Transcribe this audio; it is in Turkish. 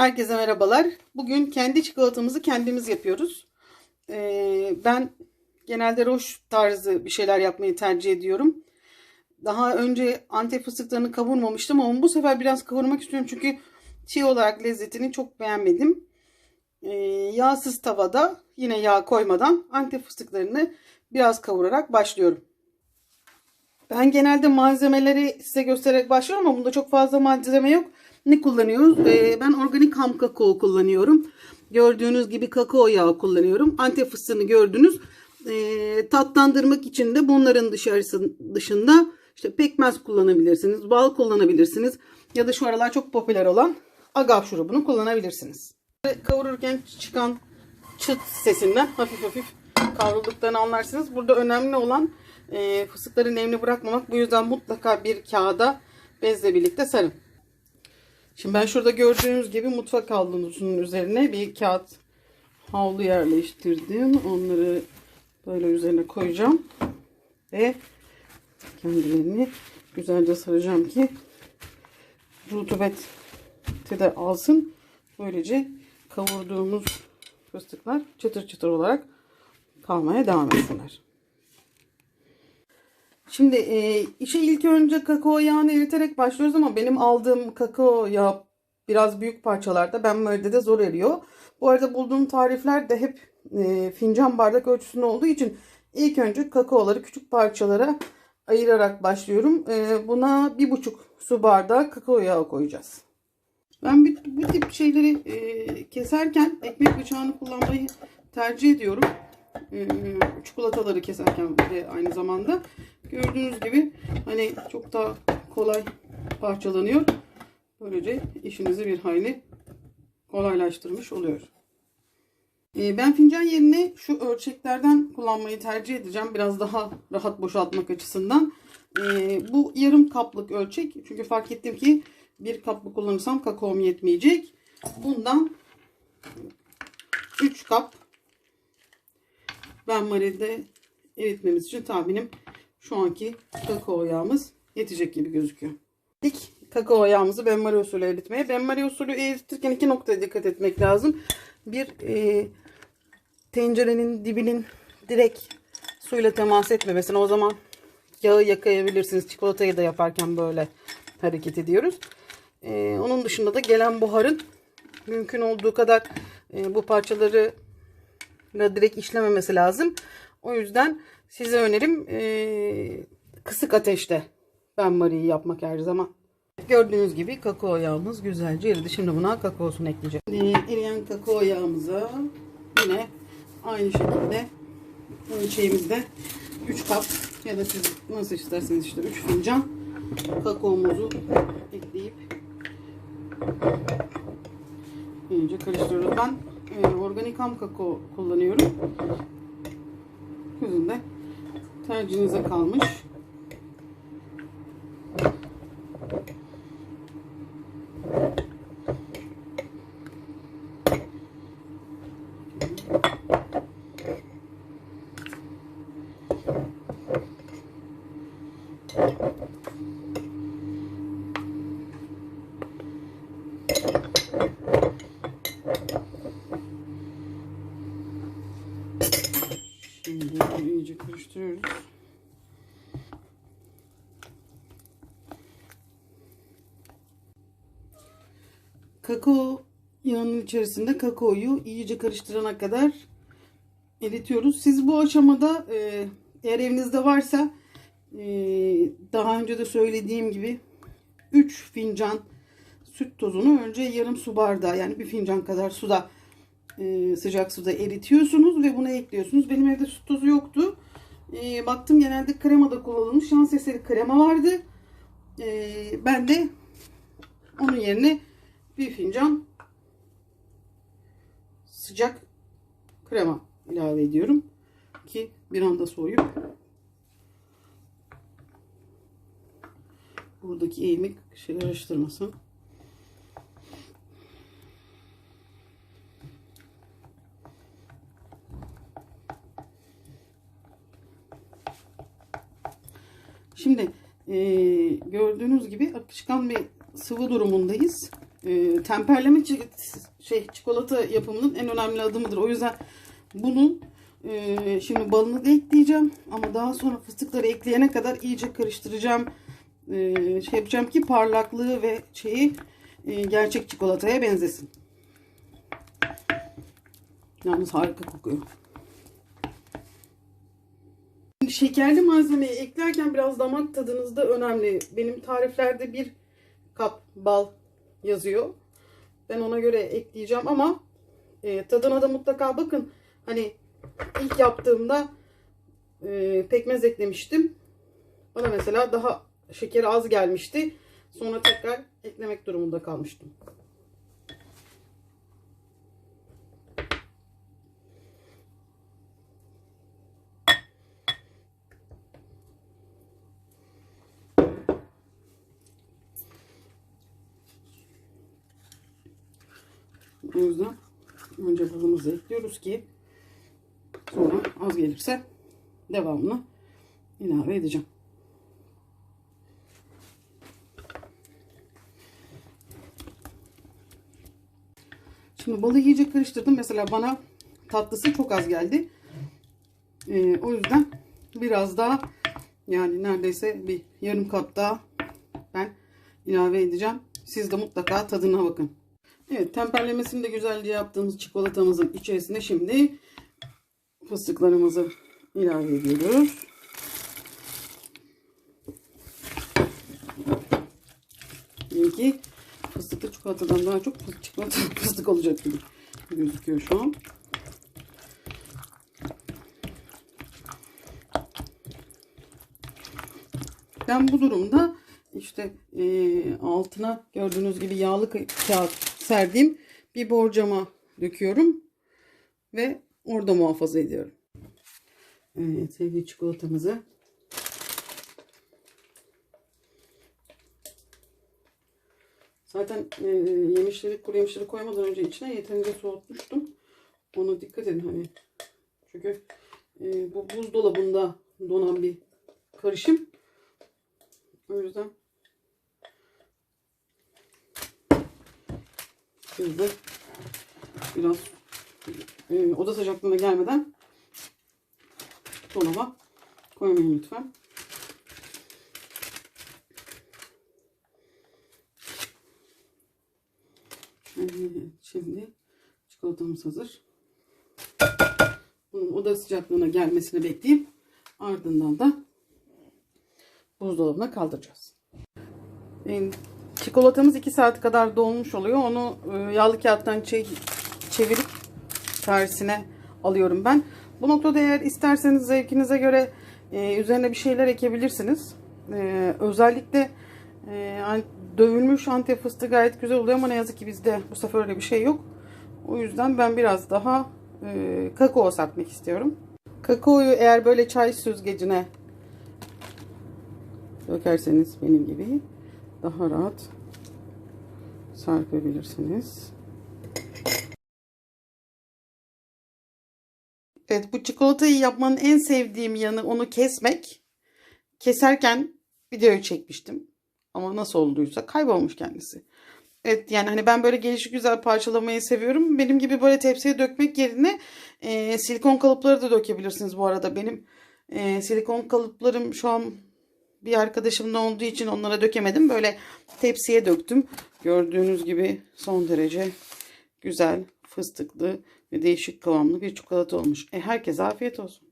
Herkese merhabalar. Bugün kendi çikolatamızı kendimiz yapıyoruz. Ee, ben genelde roş tarzı bir şeyler yapmayı tercih ediyorum. Daha önce antep fıstıklarını kavurmamıştım ama bu sefer biraz kavurmak istiyorum çünkü çiğ olarak lezzetini çok beğenmedim. Ee, yağsız tavada yine yağ koymadan antep fıstıklarını biraz kavurarak başlıyorum. Ben genelde malzemeleri size göstererek başlıyorum ama bunda çok fazla malzeme yok. Ne kullanıyoruz? Ee, ben organik ham kakao kullanıyorum. Gördüğünüz gibi kakao yağı kullanıyorum. Antep fıstığını gördünüz. Ee, tatlandırmak için de bunların dışarısı, dışında işte pekmez kullanabilirsiniz. Bal kullanabilirsiniz. Ya da şu aralar çok popüler olan agave şurubunu kullanabilirsiniz. Kavururken çıkan çıt sesinden hafif hafif kavrulduklarını anlarsınız. Burada önemli olan e, fıstıkların nemli bırakmamak. Bu yüzden mutlaka bir kağıda bezle birlikte sarın. Şimdi ben şurada gördüğünüz gibi mutfak havlunun üzerine bir kağıt havlu yerleştirdim. Onları böyle üzerine koyacağım. Ve kendilerini güzelce saracağım ki rutubeti de alsın. Böylece kavurduğumuz fıstıklar çıtır çıtır olarak kalmaya devam etsinler. Şimdi e, işe ilk önce kakao yağını eriterek başlıyoruz ama benim aldığım kakao yağı biraz büyük parçalarda. Ben böyle de zor eriyor. Bu arada bulduğum tarifler de hep e, fincan bardak ölçüsünde olduğu için ilk önce kakaoları küçük parçalara ayırarak başlıyorum. E, buna bir buçuk su bardağı kakao yağı koyacağız. Ben bu, bu tip şeyleri e, keserken ekmek bıçağını kullanmayı tercih ediyorum. E, çikolataları keserken de aynı zamanda. Gördüğünüz gibi hani çok daha kolay parçalanıyor. Böylece işinizi bir hayli kolaylaştırmış oluyor. E, ben fincan yerine şu ölçeklerden kullanmayı tercih edeceğim. Biraz daha rahat boşaltmak açısından. E, bu yarım kaplık ölçek. Çünkü fark ettim ki bir kaplı kullanırsam kakaom yetmeyecek. Bundan 3 kap ben maride eritmemiz için tahminim şu anki kakao yağımız yetecek gibi gözüküyor. İlk kakao yağımızı benmari usulü eritmeye. Benmari usulü eritirken iki noktaya dikkat etmek lazım. Bir e, tencerenin dibinin direkt suyla temas etmemesine o zaman yağı yakayabilirsiniz. Çikolatayı da yaparken böyle hareket ediyoruz. E, onun dışında da gelen buharın mümkün olduğu kadar e, bu parçaları direkt işlememesi lazım. O yüzden size önerim e, kısık ateşte benmariyi yapmak her zaman. Gördüğünüz gibi kakao yağımız güzelce eridi. Şimdi buna kakaosunu ekleyeceğim. Eriyen kakao yağımıza yine aynı şekilde ölçeğimizde 3 kap ya da siz nasıl isterseniz işte 3 fincan kakaomuzu ekleyip iyice karıştırıyoruz. Ben e, organik ham kakao kullanıyorum. Sizin de tercihinize kalmış. Şimdi iyice karıştırıyoruz. Kakao yağının içerisinde kakaoyu iyice karıştırana kadar eritiyoruz. Siz bu aşamada e, eğer evinizde varsa e, daha önce de söylediğim gibi 3 fincan süt tozunu önce yarım su bardağı yani bir fincan kadar suda e, sıcak suda eritiyorsunuz ve bunu ekliyorsunuz. Benim evde süt tozu yoktu. Baktım genelde krema da kullanılmış. Şans eseri krema vardı. Ben de onun yerine bir fincan sıcak krema ilave ediyorum. Ki bir anda soğuyup buradaki eğimi şey karıştırmasın. Şimdi e, gördüğünüz gibi akışkan bir sıvı durumundayız. E, temperleme şey çikolata yapımının en önemli adımıdır. O yüzden bunun e, şimdi balını da ekleyeceğim ama daha sonra fıstıkları ekleyene kadar iyice karıştıracağım. E, şey yapacağım ki parlaklığı ve şeyi e, gerçek çikolataya benzesin. Yalnız harika kokuyor. Şekerli malzemeyi eklerken biraz damak tadınız da önemli. Benim tariflerde bir kap bal yazıyor. Ben ona göre ekleyeceğim ama e, tadına da mutlaka bakın. Hani ilk yaptığımda e, pekmez eklemiştim. Bana mesela daha şekeri az gelmişti. Sonra tekrar eklemek durumunda kalmıştım. O yüzden önce balımızı ekliyoruz ki sonra az gelirse devamını ilave edeceğim. Şimdi balı iyice karıştırdım. Mesela bana tatlısı çok az geldi. Ee, o yüzden biraz daha yani neredeyse bir yarım kap daha ben ilave edeceğim. Siz de mutlaka tadına bakın. Evet temperlemesini de güzelce yaptığımız çikolatamızın içerisine şimdi fıstıklarımızı ilave ediyoruz. Benimki fıstıklı çikolatadan daha çok çikolata, fıstık olacak gibi gözüküyor şu an. Ben bu durumda işte e, altına gördüğünüz gibi yağlı ka- kağıt serdiğim bir borcama döküyorum ve orada muhafaza ediyorum. Evet sevgili çikolatamızı Zaten e, yemişleri, kuru yemişleri koymadan önce içine yeterince soğutmuştum. Ona dikkat edin hani. Çünkü e, bu buzdolabında donan bir karışım. O yüzden De biraz e, oda sıcaklığına gelmeden dolaba koymayın lütfen. Evet, şimdi çikolatamız hazır. Bunun oda sıcaklığına gelmesini bekleyip ardından da buzdolabına kaldıracağız. E, Çikolatamız 2 saat kadar dolmuş oluyor. Onu e, yağlı kağıttan çe- çevirip tersine alıyorum ben. Bu noktada eğer isterseniz zevkinize göre e, üzerine bir şeyler ekebilirsiniz. E, özellikle dövülmüş antep fıstığı gayet güzel oluyor ama ne yazık ki bizde bu sefer öyle bir şey yok. O yüzden ben biraz daha kakao satmak istiyorum. Kakaoyu eğer böyle çay süzgecine dökerseniz benim gibi daha rahat serpebilirsiniz. Evet bu çikolatayı yapmanın en sevdiğim yanı onu kesmek. Keserken videoyu çekmiştim. Ama nasıl olduysa kaybolmuş kendisi. Evet yani hani ben böyle gelişi güzel parçalamayı seviyorum. Benim gibi böyle tepsiye dökmek yerine e, silikon kalıpları da dökebilirsiniz bu arada. Benim e, silikon kalıplarım şu an bir arkadaşımda olduğu için onlara dökemedim. Böyle tepsiye döktüm. Gördüğünüz gibi son derece güzel, fıstıklı ve değişik kıvamlı bir çikolata olmuş. E herkese afiyet olsun.